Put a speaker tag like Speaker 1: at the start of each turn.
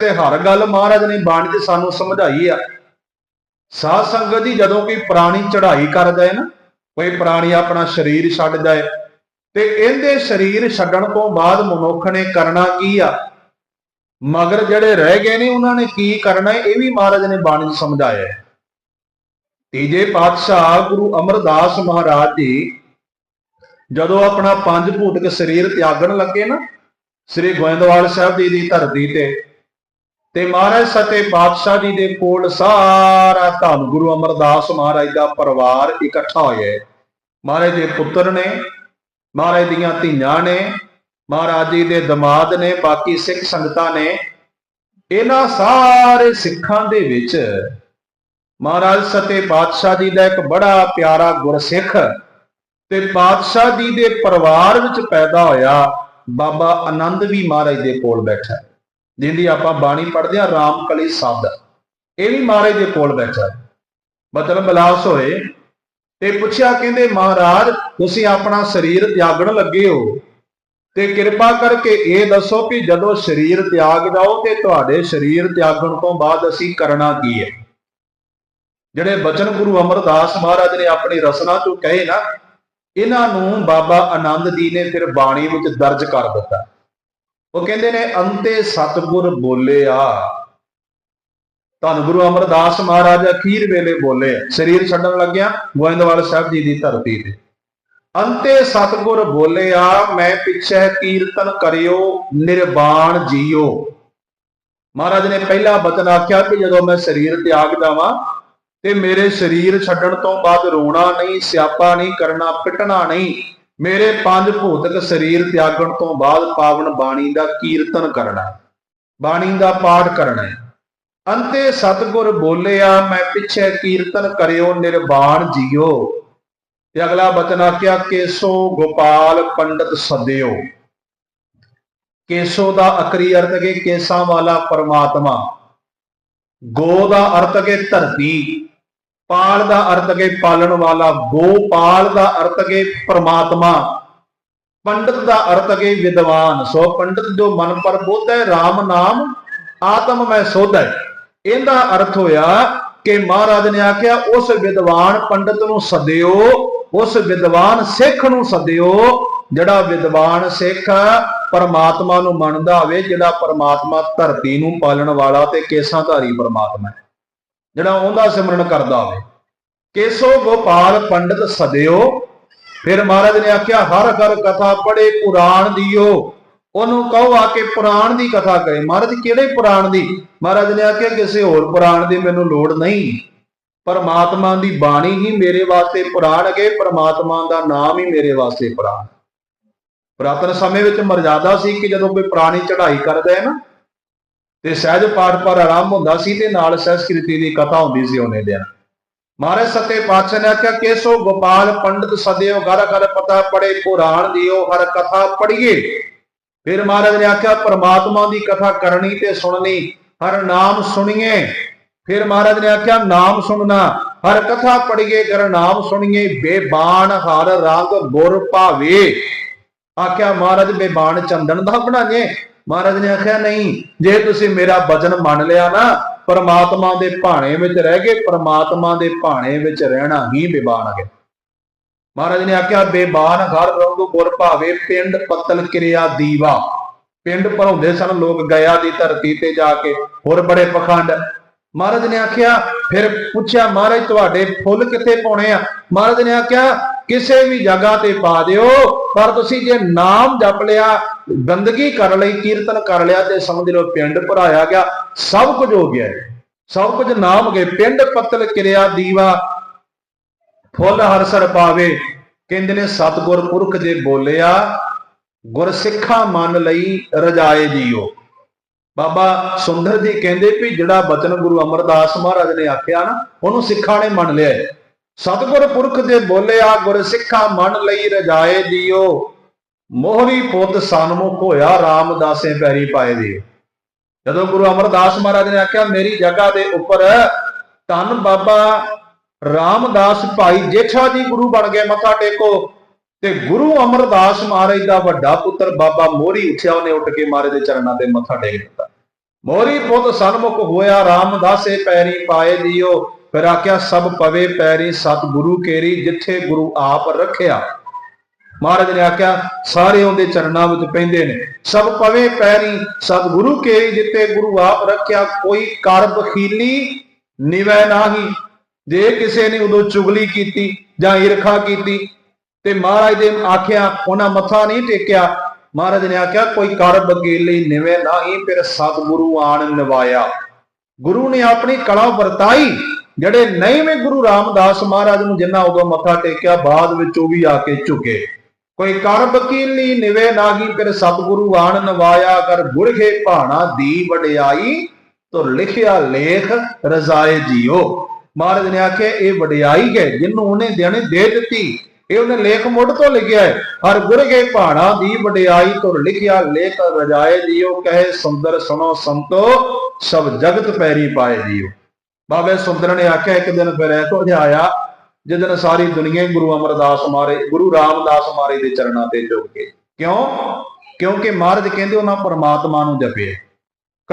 Speaker 1: ਤੇ ਹਰ ਗੱਲ ਮਹਾਰਾਜ ਨੇ ਬਾਣੀ ਤੇ ਸਾਨੂੰ ਸਮਝਾਈ ਆ। ਸਾਧ ਸੰਗਤ ਜੀ ਜਦੋਂ ਕੋਈ ਪ੍ਰਾਣੀ ਚੜ੍ਹਾਈ ਕਰਦਾ ਹੈ ਨਾ, ਕੋਈ ਪ੍ਰਾਣੀ ਆਪਣਾ ਸਰੀਰ ਛੱਡਦਾ ਹੈ, ਤੇ ਇਹਦੇ ਸਰੀਰ ਛੱਡਣ ਤੋਂ ਬਾਅਦ ਮਨੁੱਖ ਨੇ ਕਰਨਾ ਕੀ ਆ? ਮਗਰ ਜਿਹੜੇ ਰਹਿ ਗਏ ਨੇ, ਉਹਨਾਂ ਨੇ ਕੀ ਕਰਨਾ ਇਹ ਵੀ ਮਹਾਰਾਜ ਨੇ ਬਾਣੀ 'ਚ ਸਮਝਾਇਆ ਹੈ। ਤੀਜੇ ਪਾਤਸ਼ਾਹ ਗੁਰੂ ਅਮਰਦਾਸ ਮਹਾਰਾਜ ਜੀ ਜਦੋਂ ਆਪਣਾ ਪੰਜ ਭੂਤਕ ਸਰੀਰ ਤਿਆਗਣ ਲੱਗੇ ਨਾ, ਸ੍ਰੀ ਗੋਇੰਦਵਾਲ ਸਾਹਿਬ ਜੀ ਦੀ ਧਰਤੀ ਤੇ ਤੇ ਮਹਾਰਾਜ ਸਤੇ ਪਾਤਸ਼ਾਹ ਜੀ ਦੇ ਕੋਲ ਸਾਰਾ ਧੰਨ ਗੁਰੂ ਅਮਰਦਾਸ ਮਹਾਰਾਜ ਦਾ ਪਰਿਵਾਰ ਇਕੱਠਾ ਹੋਇਆ ਹੈ। ਮਹਾਰਾਜ ਦੇ ਪੁੱਤਰ ਨੇ, ਮਹਾਰਾਜ ਦੀਆਂ ਧੀਆਂ ਨੇ, ਮਹਾਰਾਜ ਜੀ ਦੇ ਦਮਾਦ ਨੇ, ਬਾਕੀ ਸਿੱਖ ਸੰਗਤਾਂ ਨੇ, ਇਹਨਾਂ ਸਾਰੇ ਸਿੱਖਾਂ ਦੇ ਵਿੱਚ ਮਹਾਰਾਜ ਸਤੇ ਪਾਤਸ਼ਾਹ ਜੀ ਦਾ ਇੱਕ ਬੜਾ ਪਿਆਰਾ ਗੁਰਸਿੱਖ ਤੇ ਪਾਤਸ਼ਾਹ ਜੀ ਦੇ ਪਰਿਵਾਰ ਵਿੱਚ ਪੈਦਾ ਹੋਇਆ ਬਾਬਾ ਆਨੰਦ ਵੀ ਮਹਾਰਾਜ ਦੇ ਕੋਲ ਬੈਠਾ ਜਿੰਦੀ ਆਪਾਂ ਬਾਣੀ ਪੜ੍ਹਦੇ ਆ ਰਾਮਕਲੀ ਸ਼ਬਦ। ਇਹ ਵੀ ਮਹਾਰਾਜ ਦੇ ਕੋਲ ਬੈਠਾ ਹੈ। ਮਤਲਬ ਬਲਾਸ ਹੋਏ ਤੇ ਪੁੱਛਿਆ, ਕਹਿੰਦੇ, ਮਹਾਰਾਜ, ਤੁਸੀਂ ਆਪਣਾ ਸਰੀਰ ਤਿਆਗਣ ਲੱਗੇ ਹੋ ਤੇ ਕਿਰਪਾ ਕਰਕੇ ਇਹ ਦੱਸੋ ਕਿ ਜਦੋਂ ਸਰੀਰ ਤਿਆਗ ਜਾਓ ਤੇ ਤੁਹਾਡੇ ਸਰੀਰ ਤਿਆਗਣ ਤੋਂ ਬਾਅਦ ਅਸੀਂ ਕਰਨਾ ਕੀ ਹੈ? ਜਿਹੜੇ ਬਚਨ ਗੁਰੂ ਅਮਰਦਾਸ ਮਹਾਰਾਜ ਨੇ ਆਪਣੀ ਰਸਨਾ ਚੋਂ ਕਹੇ ਨਾ, ਇਹਨਾਂ ਨੂੰ ਬਾਬਾ ਆਨੰਦ ਜੀ ਨੇ ਫਿਰ ਬਾਣੀ ਵਿੱਚ ਦਰਜ ਕਰ ਦਿੱਤਾ। ਉਹ ਕਹਿੰਦੇ ਨੇ, ਅੰਤੇ ਸਤਿਗੁਰ ਬੋਲਿਆ। ਧੰਨ ਗੁਰੂ ਅਮਰਦਾਸ ਮਹਾਰਾਜ ਅਖੀਰ ਵੇਲੇ ਬੋਲੇ। ਸਰੀਰ ਛੱਡਣ ਲੱਗਿਆ, ਗੋਇੰਦਵਾਲ ਸਾਹਿਬ ਜੀ ਦੀ ਧਰਤੀ ਤੇ। ਅੰਤੇ ਸਤਿਗੁਰ ਬੋਲਿਆ, ਮੈਂ ਪਿੱਛੇ ਕੀਰਤਨ ਕਰਿਓ ਨਿਰਵਾਣ ਜੀਓ। ਮਹਾਰਾਜ ਨੇ ਪਹਿਲਾ ਬਚਨ ਆਖਿਆ ਕਿ ਜਦੋਂ ਮੈਂ ਸਰੀਰ ਤਿਆਗ ਜਾਵਾਂ ਤੇ ਮੇਰੇ ਸਰੀਰ ਛੱਡਣ ਤੋਂ ਬਾਅਦ ਰੋਣਾ ਨਹੀਂ, ਸਿਆਪਾ ਨਹੀਂ, ਕਰਨਾ, ਪਿਟਣਾ ਨਹੀਂ। ਮੇਰੇ ਪੰਜ ਭੂਤਕ ਸਰੀਰ ਤਿਆਗਣ ਤੋਂ ਬਾਅਦ ਪਾਵਨ ਬਾਣੀ ਦਾ ਕੀਰਤਨ ਕਰਨਾ ਬਾਣੀ ਦਾ ਪਾਠ ਕਰਨਾ ਹੈ। ਅੰਤੇ ਸਤਿਗੁਰ ਬੋਲਿਆ, ਮੈਂ ਪਿੱਛੇ ਕੀਰਤਨ ਕਰਿਓ, ਨਿਰਵਾਣ ਜੀਓ। ਤੇ ਅਗਲਾ ਬਚਨ ਆਖਿਆ, ਕੇਸੋ ਗੋਪਾਲ ਪੰਡਤ ਸਦਿਓ। ਕੇਸੋ ਦਾ ਅਕਰੀ ਅਰਥ ਕੇ, ਕੇਸਾਂ ਵਾਲਾ ਪਰਮਾਤਮਾ। ਗੋ ਦਾ ਅਰਥ ਕੇ, ਧਰਤੀ। ਪਾਲ ਦਾ ਅਰਥ ਹੈ ਪਾਲਣ ਵਾਲਾ ਗੋਪਾਲ ਦਾ ਅਰਥ ਹੈ ਪ੍ਰਮਾਤਮਾ। ਪੰਡਤ ਦਾ ਅਰਥ ਹੈ ਵਿਦਵਾਨ। ਸੋ ਪੰਡਤ ਜੋ ਮਨ ਪਰ ਬੁੱਧ ਹੈ RAM ਨਾਮ ਆਤਮ ਮੈਂ ਸੋਧ ਹੈ। ਇਹਦਾ ਅਰਥ ਹੋਇਆ ਕਿ ਮਹਾਰਾਜ ਨੇ ਆਖਿਆ, ਉਸ ਵਿਦਵਾਨ ਪੰਡਤ ਨੂੰ ਸੱਦਿਓ, ਉਸ ਵਿਦਵਾਨ ਸਿੱਖ ਨੂੰ ਸੱਦਿਓ। ਜਿਹੜਾ ਵਿਦਵਾਨ ਸਿੱਖ ਪਰਮਾਤਮਾ ਨੂੰ ਮੰਨਦਾ ਹੋਵੇ, ਜਿਹੜਾ ਪਰਮਾਤਮਾ ਧਰਤੀ ਨੂੰ ਪਾਲਣ ਵਾਲਾ ਤੇ ਕੇਸਾਂ ਧਾਰੀ ਪਰਮਾਤਮਾ ਹੈ। ਜਿਹੜਾ ਉਹਦਾ ਸਿਮਰਨ ਕਰਦਾ ਹੋਵੇ। ਕੇਸੋ ਗੋਪਾਲ ਪੰਡਤ ਸਦਿਓ, ਫਿਰ ਮਹਾਰਾਜ ਨੇ ਆਖਿਆ, ਹਰ ਹਰ ਕਥਾ ਪੜੇ ਪੁਰਾਣ ਦਿਓ। ਉਹਨੂੰ ਕਹੋ ਆ ਕੇ ਪੁਰਾਣ ਦੀ ਕਥਾ ਕਰੇ ਮਹਾਰਾਜ, ਕਿਹੜੇ ਪੁਰਾਣ ਦੀ? ਮਹਾਰਾਜ ਨੇ ਆਖਿਆ, ਕਿਸੇ ਹੋਰ ਪੁਰਾਣ ਦੀ ਮੈਨੂੰ ਲੋੜ ਨਹੀਂ। ਪਰਮਾਤਮਾ ਦੀ ਬਾਣੀ ਹੀ ਮੇਰੇ ਵਾਸਤੇ ਪੁਰਾਣ ਹੈ ਪਰਮਾਤਮਾ ਦਾ ਨਾਮ ਹੀ ਮੇਰੇ ਵਾਸਤੇ ਪੁਰਾਣ। ਪੁਰਾਤਨ ਸਮੇਂ ਵਿੱਚ ਮਰਜ਼ਾਦਾ ਸੀ ਕਿ ਜਦੋਂ ਕੋਈ ਪ੍ਰਾਣੀ ਚੜ੍ਹਾਈ ਕਰਦਾ ਹੈ ਨਾ ਤੇ ਸਹਿਜ ਪਾਠ ਪਰ ਆਰੰਭ ਹੁੰਦਾ ਸੀ ਤੇ ਨਾਲ ਸੰਸਕ੍ਰਿਤੀ ਦੀ ਕਥਾ ਹੁੰਦੀ ਸੀ ਉਹਨੇ ਦਿਨ ਮਹਾਰਾਜ ਸਤੇ ਪਾਤਸ਼ਾਹ ਨੇ ਆਖਿਆ, ਕੇਸੋ ਗੋਪਾਲ ਪੰਡਤ ਸਦਿਓ ਘਰ ਘਰ ਪਤਾ ਪੜੇ ਪੁਰਾਣ ਦਿਓ, ਹਰ ਕਥਾ ਪੜੀਏ ਫਿਰ ਮਹਾਰਾਜ ਨੇ ਆਖਿਆ, ਪਰਮਾਤਮਾ ਦੀ ਕਥਾ ਕਰਨੀ ਤੇ ਸੁਣਨੀ, ਹਰ ਨਾਮ ਸੁਣੀਏ। ਫਿਰ ਮਹਾਰਾਜ ਨੇ ਆਖਿਆ, ਨਾਮ ਸੁਣਨਾ, ਹਰ ਕਥਾ ਪੜੀਏ ਕਰ ਨਾਮ ਸੁਣੀਏ, ਬੇਬਾਨ ਹਰ ਰੰਗ ਗੁਰ ਭਾਵੇ। ਆਖਿਆ, ਮਹਾਰਾਜ, ਬੇਬਾਨ ਚੰਦਨ ਦਾ ਬਣਾਏ ਮਹਾਰਾਜ ਨੇ ਆਖਿਆ, ਨਹੀਂ, ਜੇ ਤੁਸੀਂ ਮੇਰਾ ਬਚਨ ਮੰਨ ਲਿਆ ਨਾ, ਪਰਮਾਤਮਾ ਦੇ ਭਾਣੇ ਵਿੱਚ ਰਹਿ ਗਏ, ਪਰਮਾਤਮਾ ਦੇ ਭਾਣੇ ਵਿੱਚ ਰਹਿਣਾ ਹੀ ਬੇਬਾਨ ਹੈ। ਮਹਾਰਾਜ ਨੇ ਆਖਿਆ, ਬੇਬਾਨ ਘਰ ਰੰਗ ਗੁਰ ਭਾਵੇ, ਪਿੰਡ ਪਤਲ ਕਿਰਿਆ ਦੀਵਾ। ਪਿੰਡ ਭਰਾਉਂਦੇ ਸਨ ਲੋਕ ਗਿਆ ਦੀ ਧਰਤੀ ਤੇ ਜਾ ਕੇ, ਹੋਰ ਬੜੇ ਪਖੰਡ। ਮਹਾਰਾਜ ਨੇ ਆਖਿਆ, ਫਿਰ ਪੁੱਛਿਆ, ਮਹਾਰਾਜ, ਤੁਹਾਡੇ ਫੁੱਲ ਕਿੱਥੇ ਪਾਉਣੇ ਆ? ਮਹਾਰਾਜ ਨੇ ਆਖਿਆ ਕਿਸੇ ਵੀ ਜਗ੍ਹਾ ਤੇ ਪਾ ਦਿਓ, ਪਰ ਤੁਸੀਂ ਜੇ ਨਾਮ ਜਪ ਲਿਆ, ਗੰਦਗੀ ਕਰ ਲਈ, ਕੀਰਤਨ ਕਰ ਲਿਆ ਤੇ ਸਮਝ ਲਓ ਪਿੰਡ ਭਰਾਇਆ ਗਿਆ, ਸਭ ਕੁਝ ਹੋ ਗਿਆ ਸਭ ਕੁਝ ਨਾਮ ਗਏ ਪਿੰਡ ਪਤਲ ਕਿਰਿਆ ਦੀਵਾ, ਫੁੱਲ ਹਰਸਰ ਪਾਵੇ, ਕਹਿੰਦੇ ਨੇ ਸਤਗੁਰ ਪੁਰਖ ਜੇ ਬੋਲਿਆ ਗੁਰ ਮਨ ਲਈ ਰਜਾਏ ਜੀਓ। ਬਾਬਾ ਸੁੰਦਰ ਜੀ ਕਹਿੰਦੇ ਵੀ ਜਿਹੜਾ ਬਚਨ ਗੁਰੂ ਅਮਰਦਾਸ ਮਹਾਰਾਜ ਨੇ ਆਖਿਆ ਨਾ, ਉਹਨੂੰ ਸਿੱਖਾਂ ਨੇ ਮੰਨ ਲਿਆ ਹੈ। ਸਤਗੁਰ ਪੁਰਖ ਜੇ ਬੋਲਿਆ, ਗੁਰ ਸਿੱਖਾ ਮੰਨ ਲਈ ਰਜਾਏ ਜੀਓ ਮੋਹਰੀ ਪੁੱਤ ਸਨਮੁਖ ਹੋਇਆ ਰਾਮਦਾਸੇ ਪੈਰੀ ਪਾਏ ਦੀ ਜਦੋਂ ਗੁਰੂ ਅਮਰਦਾਸ ਮਹਾਰਾਜ ਨੇ ਆਖਿਆ, ਮੇਰੀ ਜਗ੍ਹਾ ਦੇ ਉੱਪਰ ਧੰਨ ਬਾਬਾ ਰਾਮਦਾਸ ਭਾਈ ਜੇਠਾ ਜੀ ਗੁਰੂ ਬਣ ਗਏ, ਮੱਥਾ ਟੇਕੋ। ਤੇ ਗੁਰੂ ਅਮਰਦਾਸ ਮਹਾਰਾਜ ਦਾ ਵੱਡਾ ਪੁੱਤਰ ਬਾਬਾ ਮੋਹਰੀ ਉੱਠਿਆ, ਉਹਨੇ ਉੱਠ ਕੇ ਮਹਾਰਾਜ ਦੇ ਚਰਨਾਂ ਤੇ ਮੱਥਾ ਟੇਕ ਦਿੱਤਾ। ਮੋਹਰੀ ਪੁੱਤ ਸਨਮੁਖ ਹੋਇਆ, ਰਾਮਦਾਸੇ ਪੈਰੀ ਪਾਏ ਦਿਓ। ਫਿਰ ਆਖਿਆ, ਸਭ ਪਵੇ ਪੈਰੀ ਸਤਿਗੁਰੂ ਕੇਰੀ ਜਿੱਥੇ ਗੁਰੂ ਆਪ ਰੱਖਿਆ। ਮਹਾਰਾਜ ਨੇ ਆਖਿਆ ਸਾਰੇ ਉਹਦੇ ਚਰਨਾਂ ਵਿੱਚ ਪੈਂਦੇ ਨੇ। ਸਭ ਪਵੇ ਪੈਰੀ ਸਤਿਗੁਰੂ ਕੇਰੀ ਜਿੱਥੇ ਗੁਰੂ ਆਪ ਰੱਖਿਆ, ਕੋਈ ਕਰ ਬਖੀਲੀ ਨਿਵੈ ਨਾਹੀ। ਜੇ ਕਿਸੇ ਨੇ ਉਦੋਂ ਚੁਗਲੀ ਕੀਤੀ ਜਾਂ ਈਰਖਾ ਕੀਤੀ, ਤੇ ਮਹਾਰਾਜ ਦੇ ਆਖਿਆ, ਉਹਨਾਂ ਮੱਥਾ ਨਹੀਂ ਟੇਕਿਆ। ਮਹਾਰਾਜ ਨੇ ਆਖਿਆ, ਕੋਈ ਕਰ ਬਗੀਲੀ ਨਿਵੇ ਨਹੀਂ, ਫਿਰ ਸਤਿਗੁਰੂ ਆਣ ਨਿਵਾਇਆ। ਗੁਰੂ ਨੇ ਆਪਣੀ ਕਲਾ ਵਰਤਾਈ। ਜਿਹੜੇ ਨਹੀਂ ਵੀ ਗੁਰੂ ਰਾਮਦਾਸ ਮਹਾਰਾਜ ਨੂੰ ਜਿੰਨਾ ਉਦੋਂ ਮੱਥਾ ਟੇਕਿਆ, ਬਾਅਦ ਵਿੱਚ ਉਹ ਵੀ ਆ ਕੇ ਝੁਕੇ। ਕੋਈ ਕਰ ਬਕੀਲੀ ਨਿਵੇ ਨਾਹੀ ਫਿਰ ਸਤਿਗੁਰੂ ਆਣ ਨਵਾਇਆ ਕਰ ਗੁਰਖੇ ਭਾਣਾ ਦੀ ਵਡਿਆਈ, ਤੁਰ ਲਿਖਿਆ ਲੇਖ ਰਜ਼ਾਏ ਜੀਓ। ਮਹਾਰਾਜ ਨੇ ਆਖਿਆ, ਇਹ ਵਡਿਆਈ ਹੈ, ਜਿਹਨੂੰ ਉਹਨੇ ਦੇਣੇ, ਦੇ ਦਿੱਤੀ। ਇਹ ਉਹਨੇ ਲੇਖ ਮੁੱਢ ਤੋਂ ਲਿਖਿਆ ਹੈ। ਹਰ ਗੁਰਗੇ ਭਾਣਾ ਦੀ ਵਡਿਆਈ, ਤੁਰ ਲਿਖਿਆ ਲੇਖ ਰਜਾਏ ਜੀਓ। ਕਹੇ ਸੁੰਦਰ ਸੁਣੋ ਸੰਤੋ, ਸਭ ਜਗਤ ਪੈਰੀ ਪਾਏ ਜੀਓ। ਬਾਬੇ ਸੁੰਦਰ ਨੇ ਆਖਿਆ, ਇੱਕ ਦਿਨ ਫਿਰ ਐਸੋ ਜਿਹਾ ਆਇਆ ਜਿੱਦਨ ਸਾਰੀ ਦੁਨੀਆ ਗੁਰੂ ਅਮਰਦਾਸ ਮਾਰੇ, ਗੁਰੂ ਰਾਮਦਾਸ ਮਾਰੇ ਦੇ ਚਰਨਾਂ ਤੇ ਝੁਕ ਕੇ ਕਿਉਂ? ਕਿਉਂਕਿ ਮਹਾਰਾਜ ਕਹਿੰਦੇ ਉਹਨਾਂ ਪਰਮਾਤਮਾ ਨੂੰ ਜਪਿਆ।